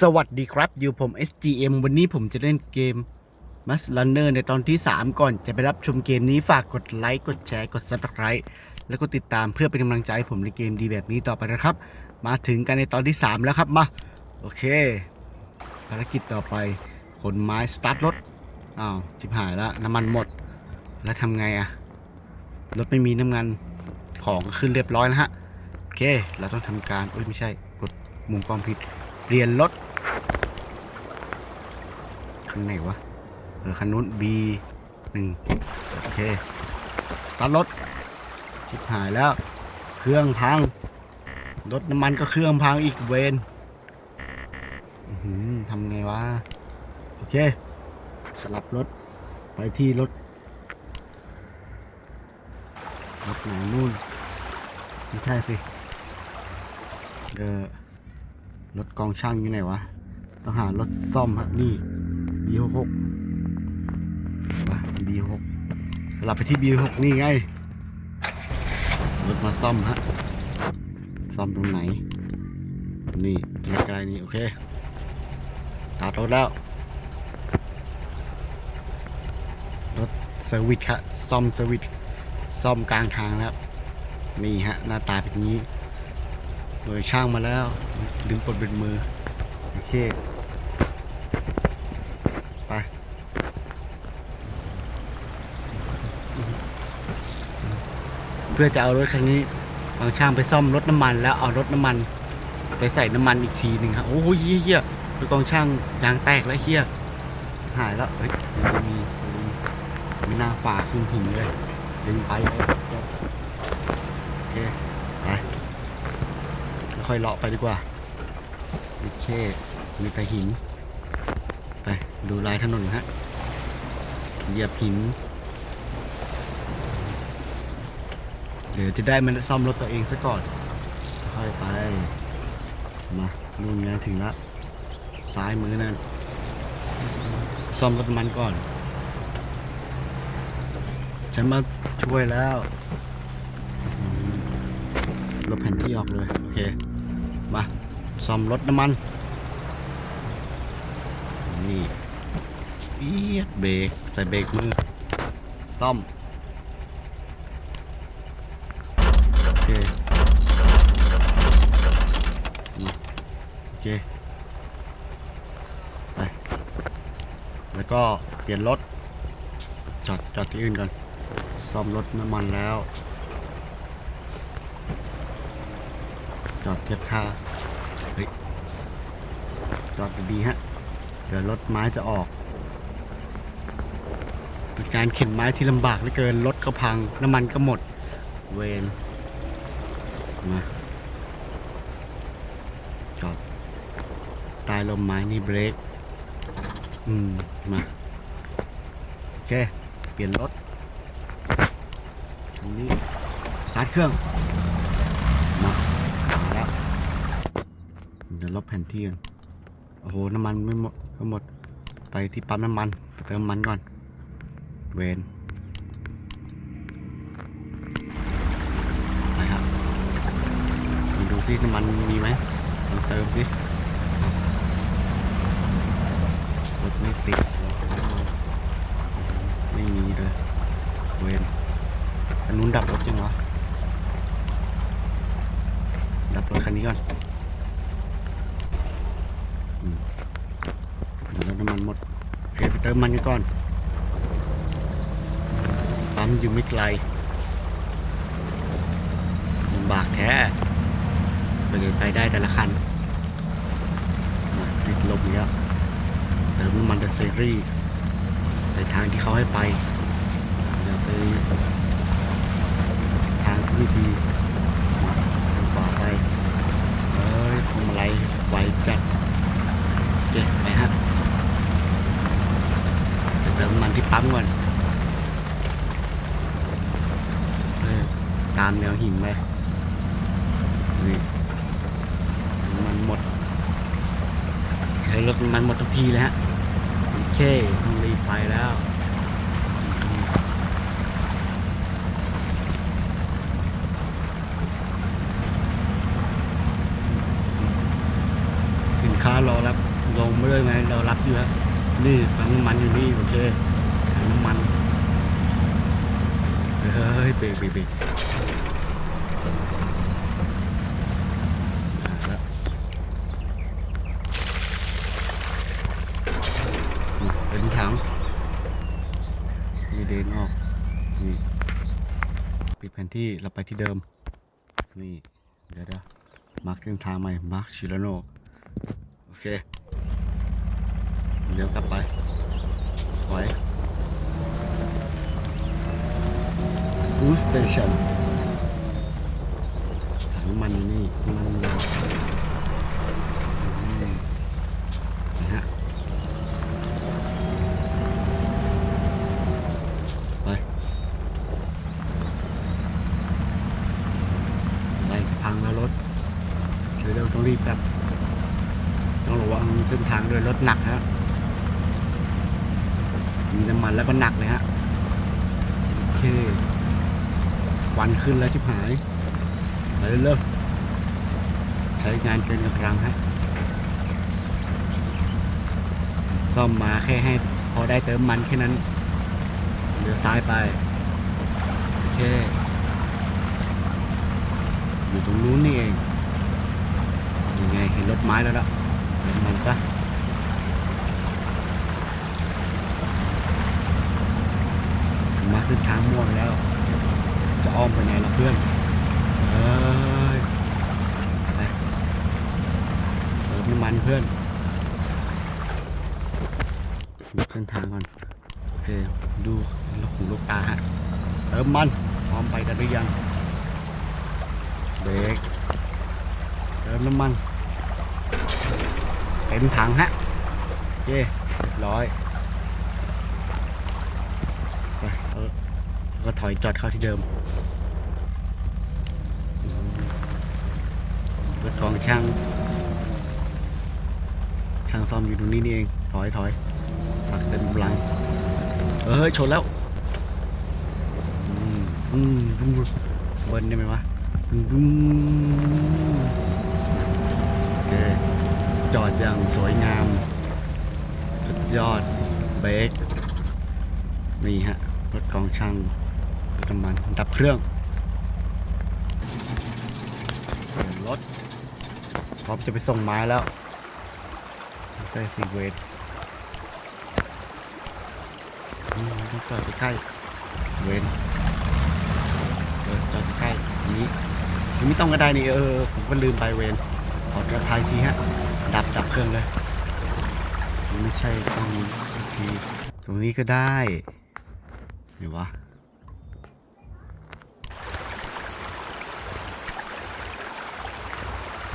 สวัสดีครับอยู่ผม SGM วันนี้ผมจะเล่นเกม m u s l u n n e r ในตอนที่ 3 ก่อนจะไปรับชมเกมนี้ฝากกดไลค์ กดแชร์ กด Subscribe แล้วก็ติดตามเพื่อเป็นกำลังใจให้ผมในเกมดีแบบนี้ต่อไปนะครับ มาถึงกันในตอนที่ 3 แล้วครับมา โอเค ภารกิจต่อไป ขนไม้สตาร์ทรถอ้าวจิบหายแล้วน้ำมันหมด แล้วทำไงอะรถไม่มีน้ำมันของขึ้นเรียบร้อยแล้วฮะโอเค เราต้องทำการเอ้ยไม่ใช่ กดมุมกล้องผิด เปลี่ยนรถคันไหนวะเออคันนู้น B หนึ่งโอเค สตาร์ทรถ ชิบหายแล้ว เครื่องพัง รถน้ำมันก็เครื่องพังอีกเวนอื้อหือทำไงวะ โอเค สลับรถ ไปที่รถ รถไหนนู่น ไม่ใช่สิ เออ รถกองช่างอยู่ไหนวะ ต้องหารถซ่อมฮะนี่ B66 มา B6 สลับไปที่ B6 นี่ไง รถมาซ่อมฮะ ซ่อมตรงไหน นี่ใกลๆนี่โอเค ตัดรถแล้ว รถเซอร์วิสครับซ่อมเซอร์วิสซ่อมกลางทางแล้วนี่ฮะ หน้าตาเป็นอ ย่างนี้โดยช่างมาแล้ว ดึงปลดเป็นมือ โอเค ไป เพื่อจะเอารถคันนี้บางช่างไปซ่อมรถน้ำมันแล้วเอารถน้ำมัน ไปใส่น้ำมันอีกทีหนึ่งครับ โอ้ยเฮียเฮียรถกองช่างยางแตกแล้วเฮียหายแล้วเฮ้ยมันมีไม่น่าฝาขึ้นหินเลยดึงไปเลยโอเค ไป ค่อยเลาะไปดีกว่าโอเคมีแต่หิน ไปดูลายถนนฮะเหยียบหิน เดี๋ยวจะได้มันซ่อมรถตัวเองซะก่อน ค่อยไป มานู่นไงถึงละซ้ายมือนั่น ซ่อมรถมันก่อน ฉันมาช่วยแล้วลบแผ่นที่ออกเลย โอเค มาซ่อมรถน้ำมัน นี่เอียดเบรกใส่เบรกมือ ซ่อม โอเค โอเค ไป แล้วก็เปลี่ยนรถจอดจอดที่อื่นก่อน ซ่อมรถน้ำมันแล้ว อดเทียบท่าเฮ้ยจอดดีฮะ เดี๋ยวรถไม้จะออกเป็นการเข็นไม้ที่ลำบากเหลือเกิน รถก็พัง น้ำมันก็หมด เวนมาจอดใต้ลมไม้นี่เบรก อืม มา โอเค เปลี่ยนรถทางนี้สตาร์ทเครื่อง มามาแล้ว เดี๋ยวลบแผนที่กันโอ้โห น้ำมันไม่หมดก็หมด ไปที่ปั๊มน้ำมันไปเติมน้ำมันก่อน เวนไปครับมาดูซิน้ำมันมีไหมลองเติมสิรถไม่ติด ไม่มีเลย เวนอันนู้นดับรถยังวะดับรถคันนี้ก่อนอืมเดี๋ยวรถน้ำมันหมด โมันกันก่อน ปั๊มอยู่ไม่ไกลลำบากแท้ไปเลยไปได้แต่ละคันมาติดลมอีกแล้วเติมน้ำมันแต่ซีรีส์ในทางที่เขาให้ไปอย่าไปทางที่ดีมาทางขวาไป เอ้ยทำอะไรไวจัดเจ๊ไปฮะเดี๋ยวเติมน้ำมันที่ปั๊มก่อนเออตามแนวหินไปนี่น้ำมันหมดเคยรถน้ำมันหมดทุกทีเลยฮะโอเคต้องรีบไปแล้ว สินค้ารอรับลงไม่ได้ ไหมรอรับอยู่ฮะนี่ถังน้ำมันอยู่นี่โอเคถังน้ำมันเฮ้ยเบรกเบรกเบรกเป็นถังนี่เดินออกนี่ปิดแผนที่เราไปที่เดิม นี่ เดี๋ยวเดี๋ยวมาร์กเส้นทางใหม่มาร์กชิลโนโอเค เดี๋ยวกลับไปถอยบูสเตชันถังมันอยู่นี่มันเราอืมนะฮะไปไปพังแล้วรถเดี๋ยวเราต้องรีบกลับต้องระวังเส้นทางด้วยรถหนักฮะ มีน้ำมัน แล้วก็หนักเลยฮะโอเคควันขึ้นแล้วชิบหายไปเร็วๆใช้งานเกินกำลังฮะซ่อมมาแค่ให้พอได้เติมมันแค่นั้นเลี้ยวซ้ายไป โอเค อยู่ตรงนู้นนี่เองยังไงเห็นรถไม้แล้วละเห็นมันซะมา เส้นทางม่วงแล้ว จะอ้อมไปไหนล่ะเพื่อนเอ้ยไปเติมน้ำมันเพื่อนดูเส้นทางก่อนโอเคดูลูกหูลูกตาฮะเติมมันพร้อมไปกันหรือยังเบรกเติมน้ำมันเต็มถังฮะโอเคเรียบร้อยไปเออแล้วก็ ถอยจอดเข้าที่เดิมรถของช่าง ช่างซ่อมอยู่ตรงนี้นี่เอง ถอยถอยพักเต็มกลังเอ้ยชนแล้วอืมอืมอืมเบิ้ลได้ไหมวะบึ้มบึ้มโอเคจอดอย่างสวยงาม สุดยอดเบรกนี่ฮะรถกองช่าง น้ำมันดับเครื่องรถพร้อมจะไปส่งไม้แล้วไม่ใช่ซีเวทต้องจอดใกล้เวนเออจอดใกล้อันนี้ไม่ต้องก็ได้นี่เออผมก็ลืมไปเวนขอกระพายทีฮะดับดับเครื่องเลยไม่ใช่ตรงนี้ทีตรงนี้ก็ได้เดี๋ยววะ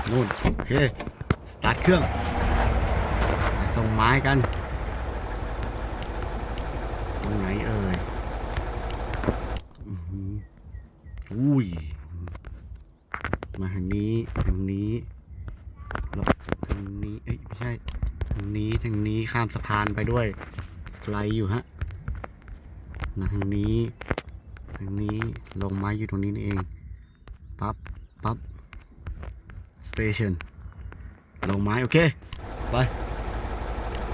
นู่นโอเค สตาร์ทเครื่องไปส่งไม้กัน ตรงไหนเอ่ยอื้อหืออุ้ย มาทางนี้ทางนี้หลบทางนี้ เอ้ย ไม่ใช่ ทางนี้ทางนี้ข้ามสะพานไปด้วยไกลอยู่ฮะ มาทางนี้ ทางนี้ลงไม้อยู่ตรงนี้นี่เอง ปั๊บ ปั๊บ สเตชันลงไม้โอเค ไป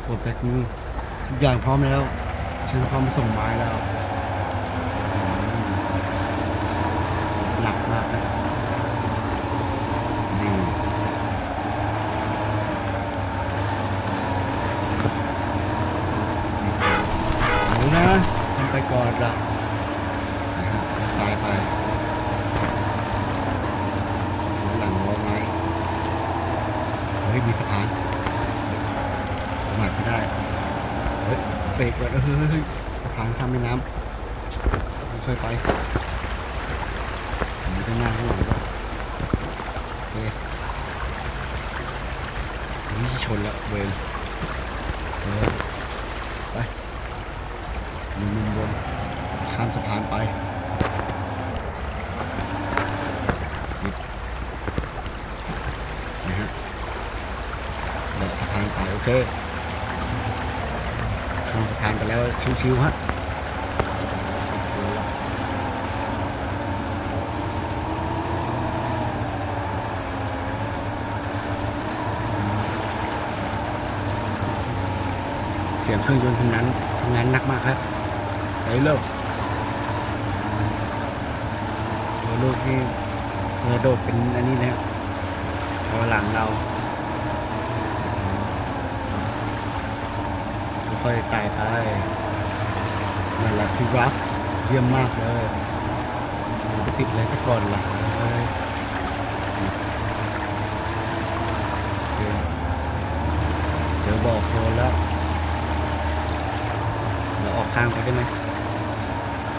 กดแบกมือทุกอย่างพร้อมแล้วฉันพร้อมส่งไม้แล้วหนักมากนะ นี่เอานะฉันไปก่อนละนะฮะแล้วซ้ายไปหัวหลังล้อไม้เฮ้ย มีสะพานหมัดไม่ได้เฮ้ยเบรกแล้วเฮ้ยสะพานข้ามแม่น้ำค่อยไปมีข้านหน้าข้างหลังก็โอเคนี่ชนแล้วเวรเออไปมุมมุมบนข้ามสะพานไปนี่นะฮะเดินสะพานไปโอ เคข้ามสะพานไปแล้วชิวๆฮะเสียงเครื่องยนต์ทำงานทำงานหนักมากครับไปเร็วตัวลูกนี่กระโดดเป็นอันนี้นะครับพอหลังเรา ค่อยๆไต่ไปนั่นแหละที่รักเยี่ยมมากเลยจะไปติดอะไรซะก่อนล่ะเอ้ยโอเคเจอบอกโคลนแล้วเราออกข้างไปได้ไหม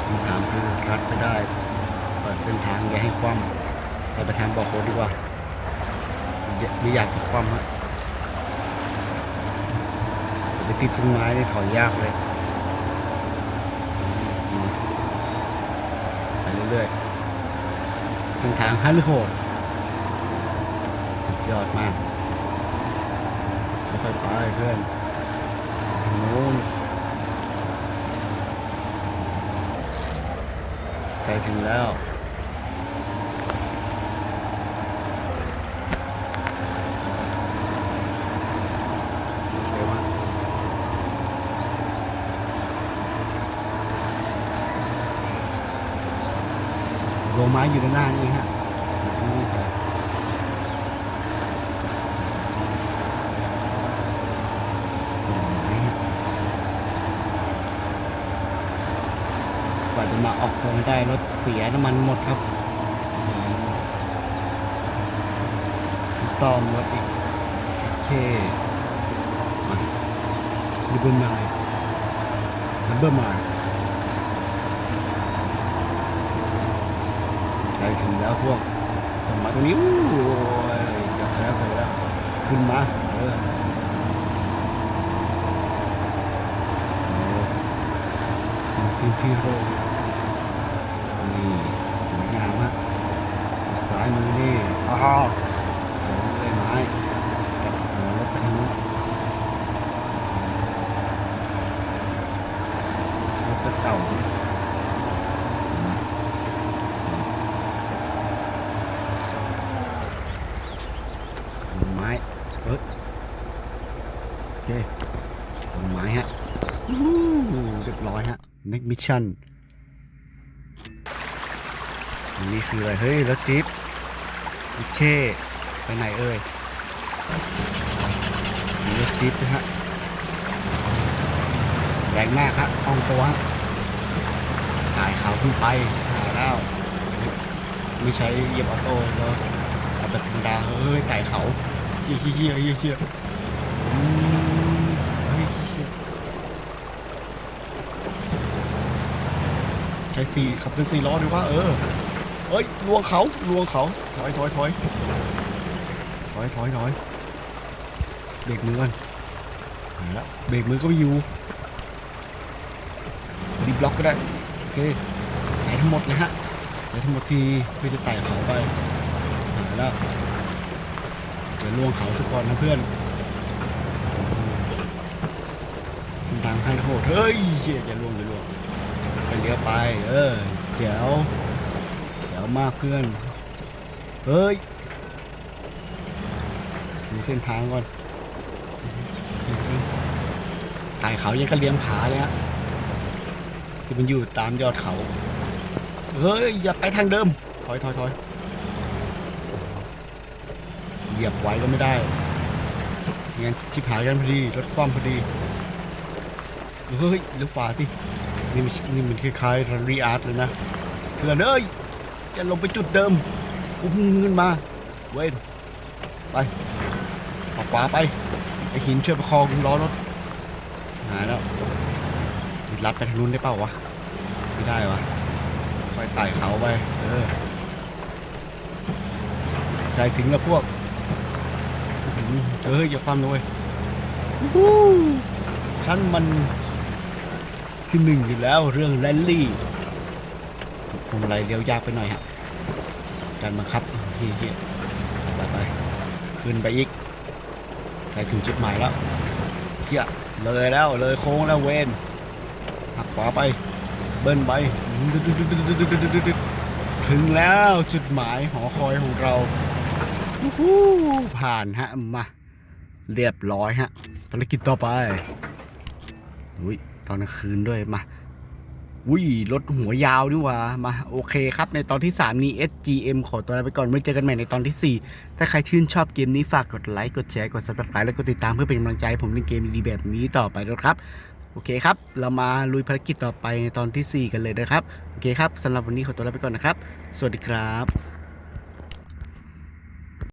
คำถามคือรัดไปได้เปิดเส้นทางอย่าให้คว่ำเราไปทางบอกโคดีกว่าไม่อยากจะคว่ำฮะ ไปติดต้นไม้นี่ถอยยากเลยไปเรื่อยๆเส้นทางฮันโหดสุดยอดมากค่อยๆไปเพื่อนทางนู้นใกล้ถึงแล้ว เร็วมากโรง ไม้อยู่ด้านหน้านี่ฮะนี่ครับส่งไม้ฮะกว่าจะมาออกตัวได้รถเสียน้ำมันหมดครับซ่อมรถอีกโอเคมาดูเบอร์มาดับเบิลมา ใกล้ถึงแล้วพวกสมบัตรงนี้อู้โอ้ยเกือบแพ้ไปแล้วขึ้นมาเออที่ที่โรงนี่สวยงามฮะซ้ายมือนี่อ้าวเล่ไม้จับหัวรถไปทางนู้นรถก็เก่านะไม้เอ้ยโอเคไม้ฮะอู้หูเรียบร้อยฮะ next mission อันนี้คืออะไร เฮ้ยแล้วจิ๊บจิ๊บเช่ไปไหนเอ่ยมีรถจิ๊บนะฮะแรงมากฮะอองตัวฮะสายขาวขึ้นไปหาแล้วไม่ใช้เหยียบออโต้แล้วเอาแบบธรรมดาเฮ้ยไต่เขาเฮียเฮียเฮียเฮียเฮียอืมเฮ้ยเฮียใช้สี่ขับเป็นสี่ล้อดีว่าเออเอ้ยลวงเขาลวงเขาถอยถอยถอยถอยถอยถอยเบรกมือก่อนหายแล้วเบรกมือก็ไม่อยู่ดีบล็อกก็ได้โอเคใส่ทั้งหมดเลยฮะใส่ทั้งหมดทีเพื่อจะไต่เขาไปหายแล้วเดี๋ยวลวงเขาซะก่อนนะเพื่อนส้นทางทางโหดเฮ้ยอย่าลวงอย่าลวง ไปเลี้ยวไป เออเจ๋วเจ๋วมากเพื่อน เฮ้ย ดูเส้นทางก่อนถ่ายเขายังกระเลี้ยงผาเลยฮะที่มันอยู่ตามยอดเขา เฮ้ย อย่าไปทางเดิม ถอยถอยถอยเหยียบไว้ก็ไม่ได้งั้นชิบหายกันพอดี รถคว่ำพอดี เฮ้ยเลี้ยวขวาสิ นี่มันนี่มันคล้ายๆรีอาร์ตเลยนะเพื่อนเอ้ยจะลงไปจุดเดิมกูเพิ่งขึ้นมา เว้นไปออกขวาไปไอหินช่วยประคองล้อรถหายแล้วลัดไปทางนู้นได้เปล่าวะ ไม่ได้วะค่อยไต่เขาไป เออใจถึงแล้วพวกอื้อหือเฮ้ยอย่าความนะเลยฉันมัน ที่หนึ่งอยู่แล้วเรื่องแรลลี่พวงมาลัยเลี้ยวยากไปหน่อยฮะการบังคับเฮียเฮียไปไปขึ้นไปอีกใกล้ถึงจุดหมายแล้วเฮียเลยแล้วเลยโค้งแล้วเวนหักขวาไป เบิ้ลไปถึงแล้วจุดหมายหอคอยของเราผ่านฮะมา เรียบร้อยฮะภารกิจต่อไปอุ้ย ตอนกลางคืนด้วยมาอุ้ยรถหัวยาวนี่ว่ามาโอเคครับ ในตอนที่ 3 นี้ SGM ขอตัวลาไปก่อนไว้เจอกันใหม่ในตอนที่ 4 ถ้าใครชื่นชอบเกมนี้ฝากกดไลค์ กดแชร์ กด subscribe แล้วก็ติดตามเพื่อเป็นกำลังใจ ผมเล่นเกมดีแบบนี้ต่อไปด้วยครับ โอเคครับ เรามาลุยภารกิจต่อไปในตอนที่ 4 กันเลยนะครับ โอเคครับสำหรับวันนี้ขอตัวลาไปก่อนนะครับ สวัสดีครับ